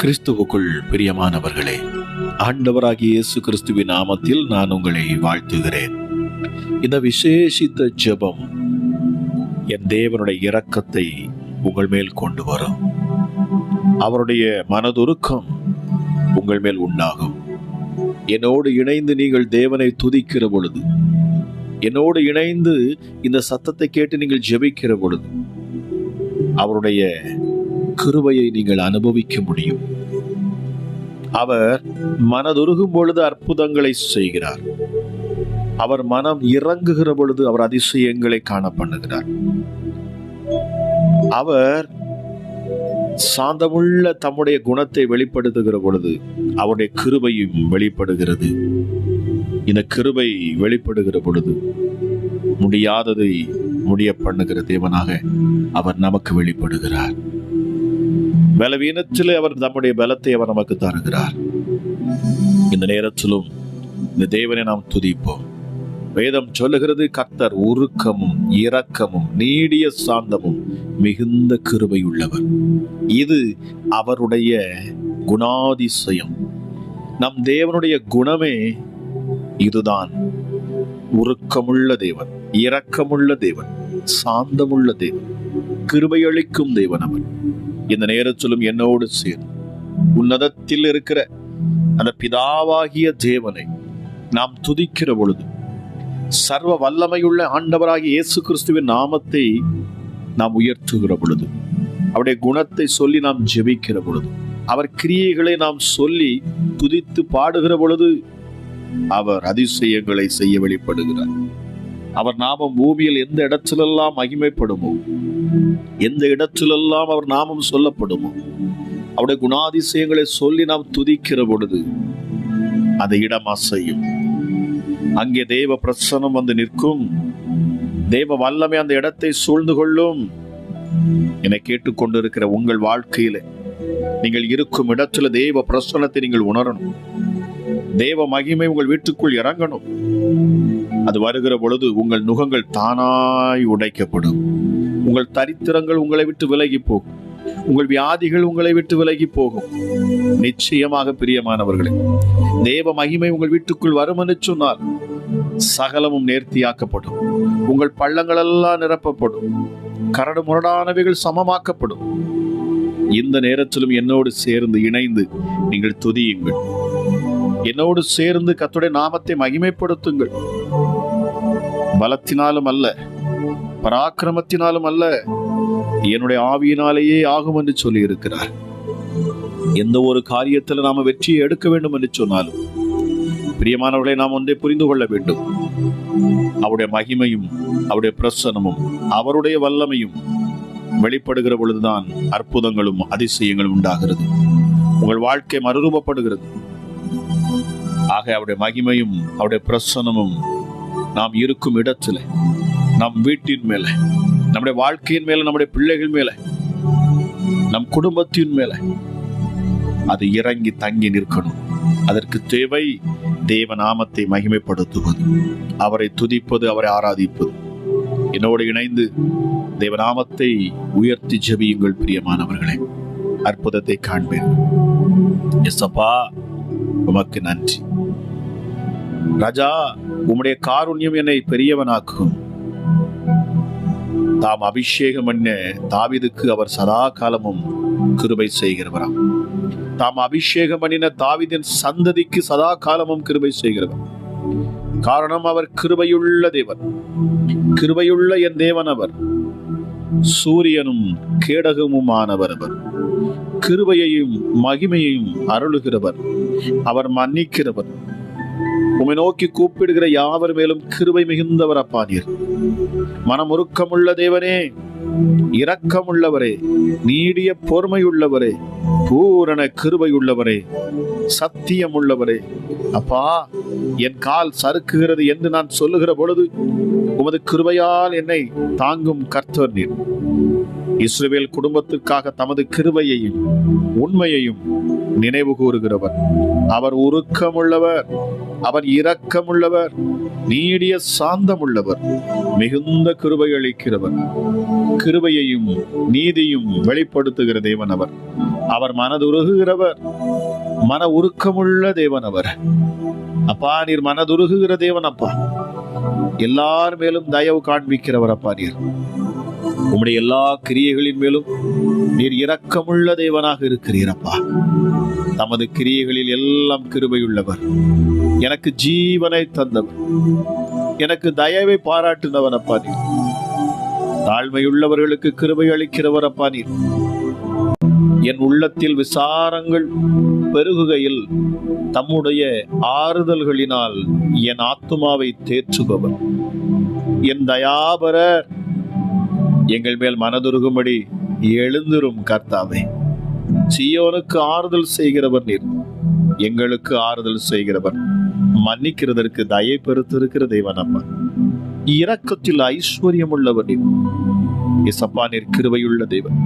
கிறிஸ்துவுக்குள் பிரியமானவர்களே ஆண்டவராகிய இயேசு கிறிஸ்துவின் நாமத்தில் நான் உங்களை வாழ்த்துகிறேன். இந்த விசேஷித்த ஜெபம் என் தேவனுடைய இரக்கத்தை உங்கள் மேல் கொண்டு வரும். அவருடைய மனதுருக்கம் உங்கள் மேல் உண்டாகும். என்னோடு இணைந்து நீங்கள் தேவனை துதிக்கிற பொழுது என்னோடு இணைந்து இந்த சத்தத்தை கேட்டு நீங்கள் ஜெபிக்கிற பொழுது அவருடைய கிருபையை நீங்கள் அனுபவிக்க முடியும். அவர் மனதுருகும் பொழுது அற்புதங்களை செய்கிறார். அவர் மனம் இறங்குகிற பொழுது அவர் அதிசயங்களை காண பண்ணுகிறார் அவர் சாந்தமுள்ள தம்முடைய குணத்தை வெளிப்படுத்துகிற பொழுது அவருடைய கிருபையும் வெளிப்படுகிறது. இந்த கிருபை வெளிப்படுகிற பொழுது முடியாததை முடிய பண்ணுகிற தேவனாக அவர் நமக்கு வெளிப்படுகிறார். பலவீனத்திலே அவர் நம்முடைய பலத்தை அவர் நமக்கு தருகிறார். இந்த நேரத்திலும் இந்த தேவனை நாம் துதிப்போம். வேதம் சொல்லுகிறது கர்த்தர் உருக்கமும் இரக்கமும் நீடிய சாந்தமும் மிகுந்த கிருபை உள்ளவர் இது அவருடைய குணாதிசயம். நம் தேவனுடைய குணமே இதுதான். உருக்கமுள்ள தேவன் இரக்கமுள்ள தேவன் சாந்தமுள்ள தேவன் கிருபையளிக்கும் தேவன் அவன் இந்த நேரத்திலும் என்னோடு சேர்ந்து உன்னதத்தில் இருக்கிற அந்த பிதாவாகிய தேவனை நாம் துதிக்கிற பொழுது சர்வ வல்லமையுள்ள ஆண்டவராகிய இயேசு கிறிஸ்துவின் நாமத்தை நாம் உயர்த்துகிற பொழுது அவருடைய குணத்தை சொல்லி நாம் ஜெபிக்கிற பொழுது அவர் கிரியைகளை நாம் சொல்லி துதித்து பாடுகிற பொழுது அவர் அதிசயங்களை செய்ய வெளிப்படுகிறார். அவர் நாமம் பூமியில் எந்த இடத்திலெல்லாம் மகிமைப்படுமோ எந்த இடத்திலெல்லாம் அவர் நாமம் சொல்லப்படுமோ அவருடைய குணாதிசயங்களை சொல்லி நாம் துதிக்கிற பொழுது அந்த இடம் அசையும். அங்கே தெய்வ பிரசனம் வந்து நிற்கும். தெய்வ வல்லமை அந்த இடத்தை சூழ்ந்து கொள்ளும். என்னை கேட்டுக்கொண்டிருக்கிற உங்கள் வாழ்க்கையில நீங்கள் இருக்கும் இடத்துல தெய்வ பிரசனத்தை நீங்கள் உணரணும். தேவ மகிமை உங்கள் வீட்டுக்குள் இறங்கணும். அது வருகிற பொழுது உங்கள் நுகங்கள் தானாய் உடைக்கப்படும். உங்கள் தரித்திரங்கள் உங்களை விட்டு விலகி போகும். உங்கள் வியாதிகள் உங்களை விட்டு விலகி போகும். நிச்சயமாக பிரியமானவர்களே தேவ மகிமை உங்கள் வீட்டுக்குள் வரும் என்று சொன்னால் சகலமும் நேர்த்தியாக்கப்படும். உங்கள் பள்ளங்கள் எல்லாம் நிரப்பப்படும். கரடு முரடானவைகள் சமமாக்கப்படும். இந்த நேரத்திலும் என்னோடு சேர்ந்து இணைந்து நீங்கள் துதியுங்கள். என்னோடு சேர்ந்து கத்துடைய நாமத்தை மகிமைப்படுத்துங்கள். பலத்தினாலும் அல்ல பராக்கிரமத்தினாலும் அல்ல என்னுடைய ஆவியினாலேயே ஆகும் என்று சொல்லி இருக்கிறார் எந்த ஒரு காரியத்தில் நாம வெற்றியை எடுக்க வேண்டும் என்று சொன்னாலும் பிரியமானவர்களை நாம் ஒன்றை புரிந்து கொள்ள வேண்டும். அவருடைய மகிமையும் அவருடைய பிரசனமும் அவருடைய வல்லமையும் வெளிப்படுகிற பொழுதுதான் அற்புதங்களும் அதிசயங்களும் உண்டாகிறது. உங்கள் வாழ்க்கை மறுரூபப்படுகிறது. ஆக அவருடைய மகிமையும் அவருடைய பிரசனமும் நாம் இருக்கும் இடத்துல நம் வீட்டின் மேல நம்முடைய வாழ்க்கையின் மேல நம்முடைய பிள்ளைகள் மேல நம் குடும்பத்தின் மேல அது இறங்கி தங்கி நிற்கணும். அதற்கு தேவை தேவ நாமத்தை மகிமைப்படுத்துவது. அவரை துதிப்பது அவரை ஆராதிப்பது. என்னோடு இணைந்து தேவநாமத்தை உயர்த்தி ஜெபியுங்கள் பிரியமானவர்களே. அற்புதத்தை காண்பேன் எஸ்அப்பா உமக்கு நன்றி. ராஜா உம்முடைய காருண்யம் என்னை பெரியவனாக்கும். தாம் அபிஷேகம் பண்ண தாவிதுக்கு அவர் சதா காலமும் கிருபை செய்கிறவராம். தாம் அபிஷேகம் பண்ணின தாவிதின் சந்ததிக்கு சதா காலமும் கிருபை செய்கிறவர். காரணம் அவர் கிருபையுள்ள தேவன். கிருபையுள்ள என் தேவன் அவர் சூரியனும் கேடகமுமானவர் அவர். கிருபையையும் மகிமையையும் அருளுகிறவர். அவர் மன்னிக்கிறவர். உமை நோக்கி கூப்பிடுகிற யாவர் மேலும் கிருபை மிகுந்தவர் அப்பானீர் மனமுருக்கமுள்ள தேவனே இரக்கமுள்ளவரே நீடிய பொறுமையுள்ளவரே பூரண கிருபையுள்ளவரே சத்தியமுள்ளவரே. அப்பா என் கால் சறுக்குகிறது என்று நான் சொல்லுகிற பொழுது உமது கிருபையால் என்னை தாங்கும் கர்த்தர் நீர். இஸ்ரவேல் குடும்பத்திற்காக தமது கிருபையையும் உண்மையையும் நினைவு கூறுகிறவர். அவர் உருக்கமுள்ளவர் அவர் இரக்கமுள்ளவர் நீடிய சாந்தமுள்ளவர் மிகுந்த கிருபை அளிக்கிறவர். கிருபையையும் நீதியும் வெளிப்படுத்துகிற தேவன் அவர் அவர் மனதுருகுகிறவர் மன உருக்கமுள்ள தேவன் அவர் அப்பா நீர் மனதுருகுகிற தேவன் அப்பா எல்லார் மேலும் தயவு காண்பிக்கிறவர் அப்பா நீர். உம்முடைய எல்லா கிரியைகளின் மேலும் நீர் இரக்கமுள்ள தேவனாக இருக்கிறீரப்பா. தமது கிரியைகளில் எல்லாம் கிருபையுள்ளவர். எனக்கு ஜீவனை தந்தவர். எனக்கு தயவை பாராட்டினவர் அப்பா நீர். தாழ்மையுள்ளவர்களுக்கு கிருபை அளிக்கிறவர் அப்பா நீர். என் உள்ளத்தில் விசாரங்கள் பெருகுகையில் தம்முடைய ஆறுதல்களினால் என் ஆத்துமாவை தேற்றுபவர். என் தயாபரர் எங்கள் மேல் மனதுருகும்படி எழுந்திரும் கர்த்தாவே. சியோனுக்கு ஆறுதல் செய்கிறவர் நீர். எங்களுக்கு ஆறுதல் செய்கிறவர். மன்னிக்கிறதற்கு தயை பெருத்திருக்கிற தேவன் அம்மா இரக்கத்தில் ஐஸ்வர்யம் உள்ளவர் நீர். இசப்பா நீர் கிருபையுள்ள தேவன்.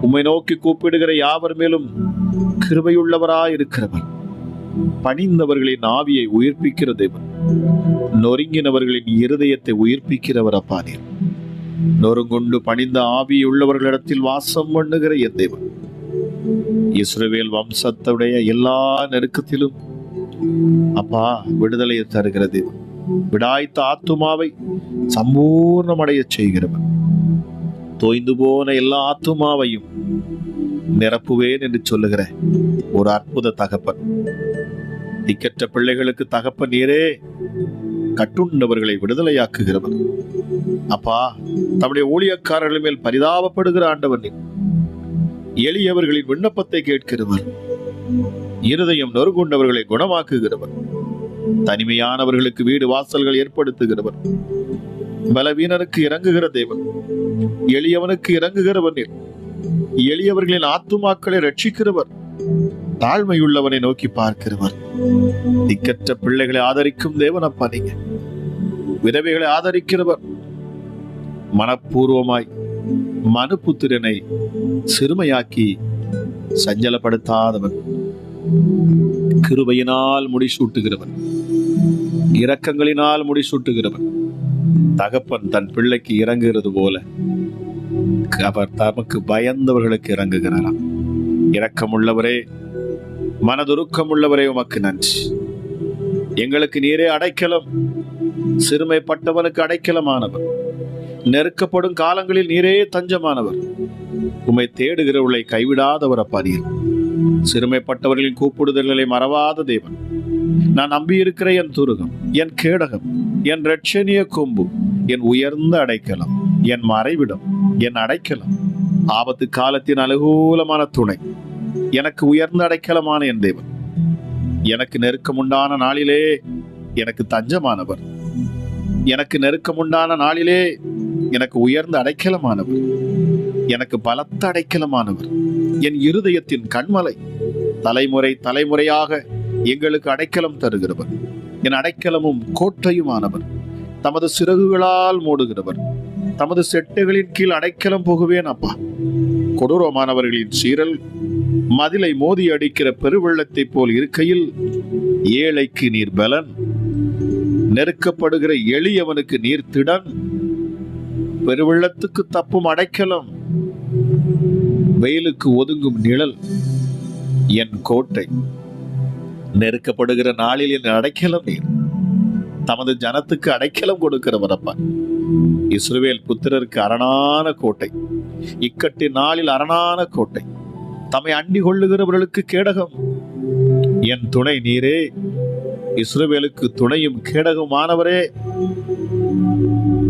உம்மை நோக்கி கூப்பிடுகிற யாவர் மேலும் கிருபையுள்ளவராய் இருக்கிறவர் பணிந்தவர்களின் ஆவியை உயிர்ப்பிக்கிற தேவன். நொறுங்கினவர்களின் இருதயத்தை உயிர்ப்பிக்கிறவர் அப்பா நீர். நொறுங்குண்டு பணிந்த ஆவி உள்ளவர்களிடத்தில் வாசம் பண்ணுகிற என் தேவன். இஸ்ரவேல் வம்சத்துடைய எல்லா நெருக்கத்திலும் அப்பா விடுதலையை தருகிற தேவன். விடாய்த்த ஆத்துமாவை சம்பூர்ணமடைய செய்கிறவன். தோய்ந்து போன எல்லா ஆத்துமாவையும் நிரப்புவேன் என்று சொல்லுகிற ஒரு அற்புத தகப்பன். திக்கற்ற பிள்ளைகளுக்கு தகப்பன் நீரே கட்டுண்டவர்களை விடுதலையாக்குகிறவன். அப்பா தம்முடைய ஊழியக்காரர்கள் மேல் பரிதாபப்படுகிற ஆண்டவர் எளியவர்களின் விண்ணப்பத்தை கேட்கிறவர். இருதயம் நொறுகுண்டவர்களை குணமாக்குகிறவர். தனிமையானவர்களுக்கு வீடு வாசல்கள் ஏற்படுத்துகிறவர். பலவீனனுக்கு இறங்குகிற தேவன். எளியவனுக்கு இறங்குகிறவர் நீர். எளியவர்களின் ஆத்துமாக்களை ரட்சிக்கிறவர் தாழ்மையுள்ளவனை நோக்கி பார்க்கிறவர். திக்கற்ற பிள்ளைகளை ஆதரிக்கும் தேவன் அப்பா நீங்க. விதவைகளை ஆதரிக்கிறவர். மனப்பூர்வமாய் மனுபுத்திரனை சிறுமையாக்கி சஞ்சலப்படுத்தாதவன். கிருபையினால் முடிசூட்டுகிறவன். இரக்கங்களினால் முடிசூட்டுகிறவன். தகப்பன் தன் பிள்ளைக்கு இறங்குகிறது போல அவர் தமக்கு பயந்தவர்களுக்கு இறங்குகிறாராம். இரக்கமுள்ளவரே மனதுருக்கமுள்ளவரே உமக்கு நன்றி. எங்களுக்கு நீரே அடைக்கலம் சிறுமைப்பட்டவனுக்கு அடைக்கலமானவர். நெருக்கப்படும் காலங்களில் நீரே தஞ்சமானவர். உம்மை தேடுகிறவர்களை கைவிடாதவர் அப்பாதியர் சிறுமைப்பட்டவர்களின் கூப்பிடுதல்களை மறவாத தேவன். நான் நம்பியிருக்கிற என் துருகம் என் கேடகம் என் ரட்சணிய கொம்பு என் உயர்ந்த அடைக்கலம் என் மறைவிடம் என் அடைக்கலம் ஆபத்து காலத்தின் அனுகூலமான துணை. எனக்கு உயர்ந்த அடைக்கலமான என் தேவன். எனக்கு நெருக்கமுண்டான நாளிலே எனக்கு தஞ்சமானவர். எனக்கு நெருக்கமுண்டான நாளிலே எனக்கு உயர்ந்த அடைக்கலமானவர். எனக்கு பலத்த அடைக்கலமானவர். என் இருதயத்தின் கண்மலை தலைமுறை தலைமுறையாக எங்களுக்கு அடைக்கலம் தருகிறவர். என் அடைக்கலமும் கோட்டையுமானவர். தமது சிறகுகளால் மூடுகிறவர். தமது செட்டுகளின் கீழ் அடைக்கலம் போகுவேன் அப்பா. கொடூரமானவர்களின் சீரல் மதிலை மோதி அடிக்கிற பெருவெள்ளத்தைப் போல் இருக்கையில் ஏழைக்கு நீர் பலன். நெருக்கப்படுகிற எளியவனுக்கு நீர் திடன். பெருவெள்ளத்துக்கு தப்பும் அடைக்கலம். வெயிலுக்கு ஒதுங்கும் நிழல் என் கோட்டை. நெருக்கப்படுகிற நாளில் என் அடைக்கலம் நீர். தமது ஜனத்துக்கு அடைக்கலம் கொடுக்கிறவர் அப்பா. இஸ்ரேல் புத்திரருக்கு அரணான கோட்டை. இக்கட்டு நாளில் அரணான கோட்டை. தம்மை அண்டி கொள்ளுகிறவர்களுக்கு கேடகம். என் துணை நீரே. இஸ்ரேலுக்கு துணையும் கேடகமானவரே.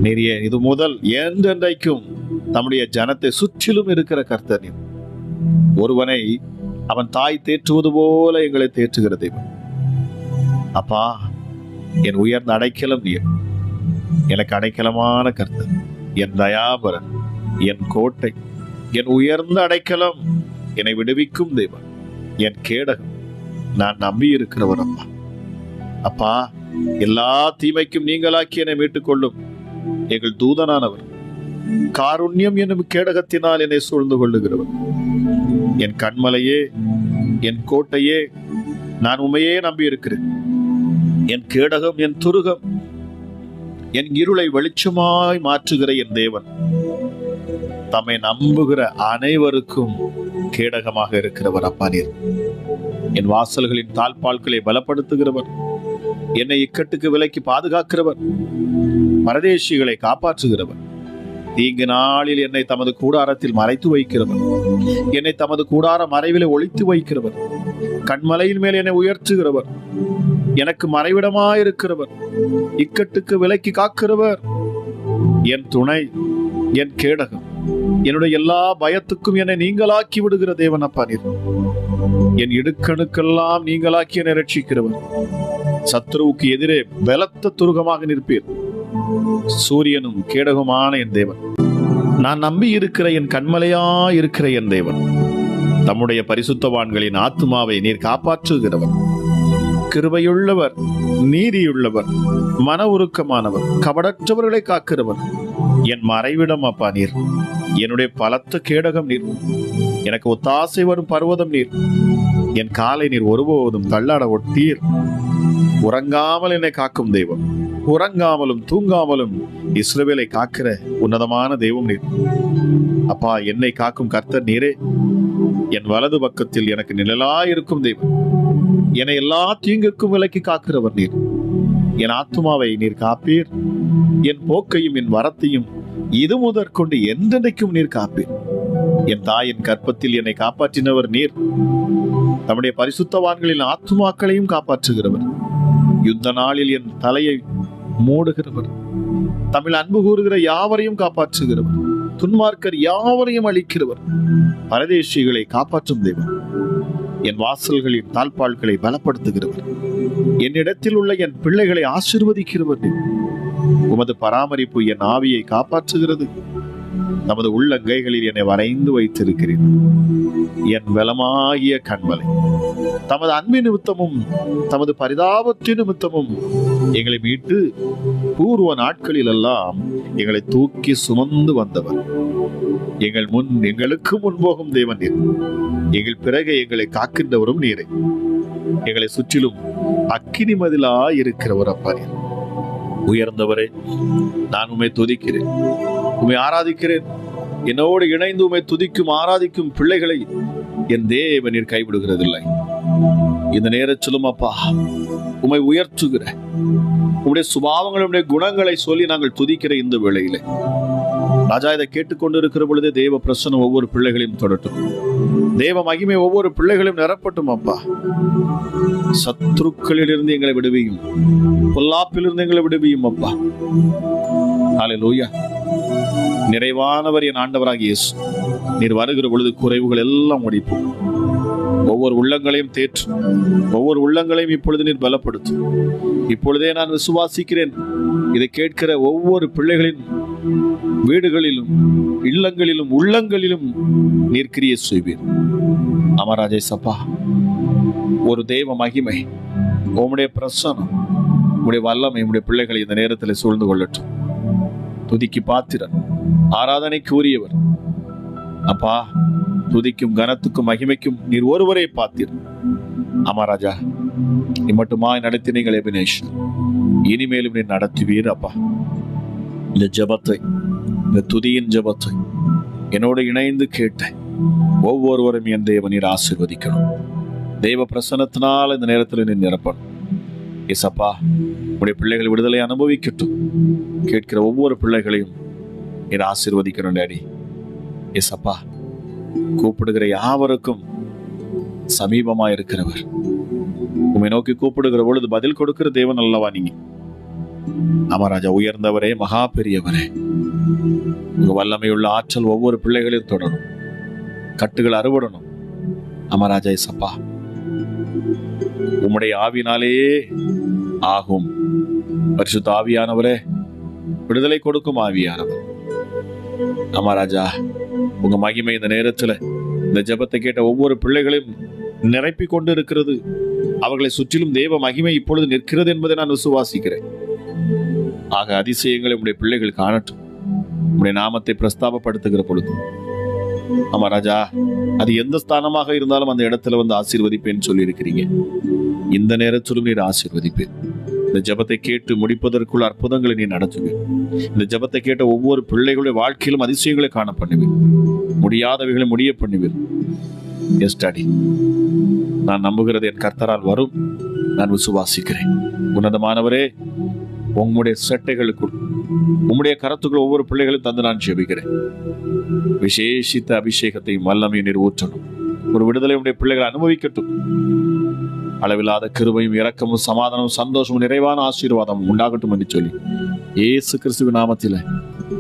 நீரே இது முதல் என்றென்றைக்கும் நம்முடைய ஜனத்தை சுற்றிலும் இருக்கிற கர்த்தர் நீர். ஒருவனை அவன் தாய் தேற்றுவது போல எங்களை தேற்றுகிற தெய்வம் அப்பா என் உயர்ந்த அடைக்கலம் நீர். எனக்கு அடைக்கலமான கர்த்தர் என் தயாபரன் என் கோட்டை என் உயர்ந்த அடைக்கலம் என்னை விடுவிக்கும் தெய்வம் என் கேடகம் நான் நம்பி இருக்கிறவர் அப்பா. அப்பா எல்லா தீமைக்கும் நீங்களாக்கி என்னை மீட்டுக் கொள்ளும் எங்கள் தூதனானவர் காருண்யம் என்னும் கேடகத்தினால் என்னை சூழ்ந்து கொள்ளுகிறவர். என் கண்மலையே என் கோட்டையே நான் உண்மையே நம்பி இருக்கிறேன் என் கேடகம் என் துருகம் என் இருளை வெளிச்சமாய் மாற்றுகிற என் தேவன். தம்மை நம்புகிற அனைவருக்கும் கேடகமாக இருக்கிறவர் அப்பா நீர். என் வாசல்களின் தாழ்பால்களை பலப்படுத்துகிறவர். என்னை இக்கட்டுக்கு விலைக்கு பாதுகாக்கிறவர். பரதேசிகளை காப்பாற்றுகிறவர் தீங்கு நாளில் என்னை தமது கூடாரத்தில் மறைத்து வைக்கிறவர் என்னை தமது கூடார மறைவிலே ஒழித்து வைக்கிறவர் கண்மலையின் மேல் என்னை உயர்த்துகிறவர். எனக்கு மறைவிடமாயிருக்கிறவர். இக்கட்டுக்கு விலைக்கு காக்கிறவர். என் துணை என் கேடகம் என்னுடைய எல்லா பயத்துக்கும் என்னை நீங்களாக்கி விடுகிற தேவன் அப்பா நீர். என் இடுக்கணுக்கெல்லாம் நீங்களாக்கி என்னை ரட்சிக்கிறவர் சத்ருவுக்கு எதிரே பலத்த துருகமாக நிற்பீர். சூரியனும் கேடகுமான என் தேவன். நான் நம்பி இருக்கிற என் கண்மலையா இருக்கிற என் தேவன். தம்முடைய பரிசுத்தவான்களின் ஆத்துமாவை நீர் காப்பாற்றுகிறவர். கிருபையுள்ளவர் நீதியுள்ளவர் மன உருக்கமானவர் கபடற்றவர்களை காக்கிறவர். என் மறைவிடம் அப்பா நீர். என்னுடைய பலத்த கேடகம் நீர். எனக்கு ஒத்தாசை வரும் பர்வதம் நீர். என் காலை நீர் ஒருபோதும் தள்ளாட ஒட்டீர். உறங்காமல் என்னை காக்கும் தெய்வம் உறங்காமலும் தூங்காமலும் இஸ்ரவேலை காக்கிற உன்னதமான தெய்வம் நீர். அப்பா என்னை காக்கும் கர்த்தர் நீரே. என் வலது பக்கத்தில் எனக்கு நிழலாயிருக்கும் தெய்வம் என்னை எல்லா தீங்குக்கும் விலக்கி காக்கிறவர் நீர். என் ஆத்துமாவை நீர் காப்பீர். என் போக்கையும் என் வரத்தையும் இது முதற்கொண்டு என்றென்றைக்கும் நீர் காப்பீர். என் தாயின் கற்பத்தில் என்னை காப்பாற்றினவர் நீர். தம்முடைய பரிசுத்தவான்களின் ஆத்துமாக்களையும் காப்பாற்றுகிறவர். யுத்த நாளில் என் தலையை மூடுகிறவர். தமிழ் அன்பு கூறுகிற யாவரையும் காப்பாற்றுகிறவர். துன்மார்க்கர் யாவரையும் அளிக்கிறவர் பரதேசிகளை காப்பாற்றும் தெய்வம் என் வாசல்களின் தாழ்பால்களை பலப்படுத்துகிறவர். என்னிடத்தில் உள்ள என் பிள்ளைகளை ஆசிர்வதிக்கிறவர் உமது பராமரிப்பு என் ஆவியை காப்பாற்றுகிறது. நமது உள்ளங்கைகளில் என்னை வரைந்து வைத்திருக்கிறேன் என் பலமாகிய கண்மலை தமது அன்பின் நிமித்தமும் தமது பரிதாபத்தின் நிமித்தமும் எங்களை மீட்டு பூர்வ நாட்களிலெல்லாம் எங்களை தூக்கி சுமந்து வந்தவர். எங்கள் முன் எங்களுக்கு முன்போகும் தேவன் நீர். எங்கள் பிறகு எங்களை காக்கின்றவரும் நீரை. எங்களை சுற்றிலும் அக்கினி மதிலா இருக்கிறவர் அப்பா உயர்ந்தவரே நான் உண்மை துதிக்கிறேன். உமை ஆராதிக்கிறேன். என்னோடு இணைந்து உமை துதிக்கும் ஆராதிக்கும் பிள்ளைகளை என் தேவனீர் கைவிடுகிறதில்லை. இந்த நேரத்திலும் அப்பா உம்மை உயர்த்துகிற உடைய சுபாவங்களுடைய குணங்களை சொல்லி நாங்கள் துதிக்கிற இந்த வேளையிலே. ராஜா இதை கேட்டுக்கொண்டிருக்கிற பொழுதே தேவ பிரசனம் ஒவ்வொரு பிள்ளைகளையும் தொடட்டும். தேவ மகிமை ஒவ்வொரு பிள்ளைகளையும் நிரப்பட்டும் அப்பா சத்ருக்களிலிருந்து எங்களை விடுவியும் பொல்லாப்பிலிருந்து எங்களை விடுவியும் அப்பா. ஹalleluya நிறைவானவர் என் ஆண்டவராக இயேசு. நீர் வருகிற பொழுது குறைவுகள் எல்லாம் முடிப்போம் ஒவ்வொரு உள்ளங்களையும் தேற்று. ஒவ்வொரு உள்ளங்களையும் இப்பொழுது நீர் பலப்படுத்தும். இப்பொழுதே நான் விசுவாசிக்கிறேன். இதை கேட்கிற ஒவ்வொரு பிள்ளைகளின் வீடுகளிலும் இல்லங்களிலும் உள்ளங்களிலும் நீர் கிரியை செய்வீர். அமராஜே சப்பா ஒரு தெய்வ மகிமை உம்முடைய பிரசனம் உடைய வல்லமை உங்களுடைய பிள்ளைகளை இந்த நேரத்தில் சூழ்ந்து கொள்ளட்டும். துதிக்கு பாத்திரன் ஆராதனைக்கு உரியவர் அப்பா துதிக்கும் கனத்துக்கும் மகிமைக்கும் நீர் ஒருவரே பாத்திர் ஆமா ராஜா மட்டுமாய் நடத்தினீங்கள் எபினேஷ். இனிமேலும் நீ நடத்துவீர் அப்பா. இந்த ஜபத்தை இந்த துதியின் ஜபத்தை என்னோடு இணைந்து கேட்ட ஒவ்வொருவரும் என் தேவ நீர் ஆசீர்வதிக்கணும். தெய்வ பிரசன்னத்தினால் இந்த நேரத்தில் நீ நிரப்பணும். இசப்பா உடைய பிள்ளைகள் விடுதலை அனுபவிக்கட்டும். கேட்கிற ஒவ்வொரு பிள்ளைகளையும் நீர் ஆசீர்வதிக்கணும் டேடி. இசப்பா கூப்பிடுகிற யாவருக்கும் சமீபமா இருக்கிறவர். உண்மை நோக்கி கூப்பிடுகிற பொழுது பதில் கொடுக்கிற தேவன் அல்லவா நீங்க? அமராஜா உயர்ந்தவரே மகா பெரியவரே. உங்க வல்லமையுள்ள ஆற்றல் ஒவ்வொரு பிள்ளைகளையும் தொடரும். கட்டுகள் அறுபடணும். அமராஜா இசப்பா உம்முடைய ஆவினாலே ஆகும். பரிசுத்த ஆவியானவரே விடுதலை கொடுக்கும் ஆவியானவர். அமராஜா உங்க மகிமை இந்த நேரத்துல இந்த ஜெபத்தை கேட்ட ஒவ்வொரு பிள்ளைகளையும் நிரப்பி கொண்டு இருக்கிறது அவர்களை சுற்றிலும் தேவ மகிமை இப்பொழுது நிற்கிறது என்பதை நான் விசுவாசிக்கிறேன். ஆக அதிசயங்களை உடைய பிள்ளைகள் காணட்டும். உடைய நாமத்தை பிரஸ்தாபப்படுத்துகிற பொழுது. ஆமா ராஜா அது எந்த ஸ்தானமாக இருந்தாலும் அந்த இடத்துல வந்து ஆசீர்வதிப்பேன்னு சொல்லி இருக்கிறீங்க இந்த நேரத்திலும் நீர் ஆசீர்வதிப்பேன். இந்த ஜெபத்தை கேட்டு முடிப்பதற்குள் அற்புதங்களை நீ நடத்துவேன். இந்த ஜெபத்தை கேட்ட ஒவ்வொரு பிள்ளைகளுடைய வாழ்க்கையிலும் அதிசயங்களை காண பண்ணுவேன். முடியாதவைகளை முடிய பண்ணுவேன். எஸ் டாடி நான் நம்புகிறது என் கர்த்தரால் வரும். நான் விசுவாசிக்கிறேன். உன்னதமானவரே உங்களுடைய சட்டைகளுக்குள் உம்முடைய கரத்துக்குள் ஒவ்வொரு பிள்ளைகளும் தந்து நான் ஜெபிக்கிறேன். விசேஷித்த அபிஷேகத்தையும் வல்லமையும் நீர் ஊற்றணும். ஒரு விடுதலை உடைய பிள்ளைகள் அனுபவிக்கட்டும். அளவில்லாத கிருபையும் இரக்கமும் சமாதானமும் சந்தோஷமும் நிறைவான ஆசீர்வாதம் உண்டாகட்டும் என்று சொல்லி ஏசு கிறிஸ்துவ நாமத்தில்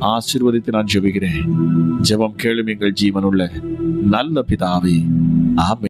ஆசீர்வதித்து நான் ஜெபிக்கிறேன். ஜெபம் கேளும் எங்கள் ஜீவனுள்ள நல்ல பிதாவே. ஆமென்.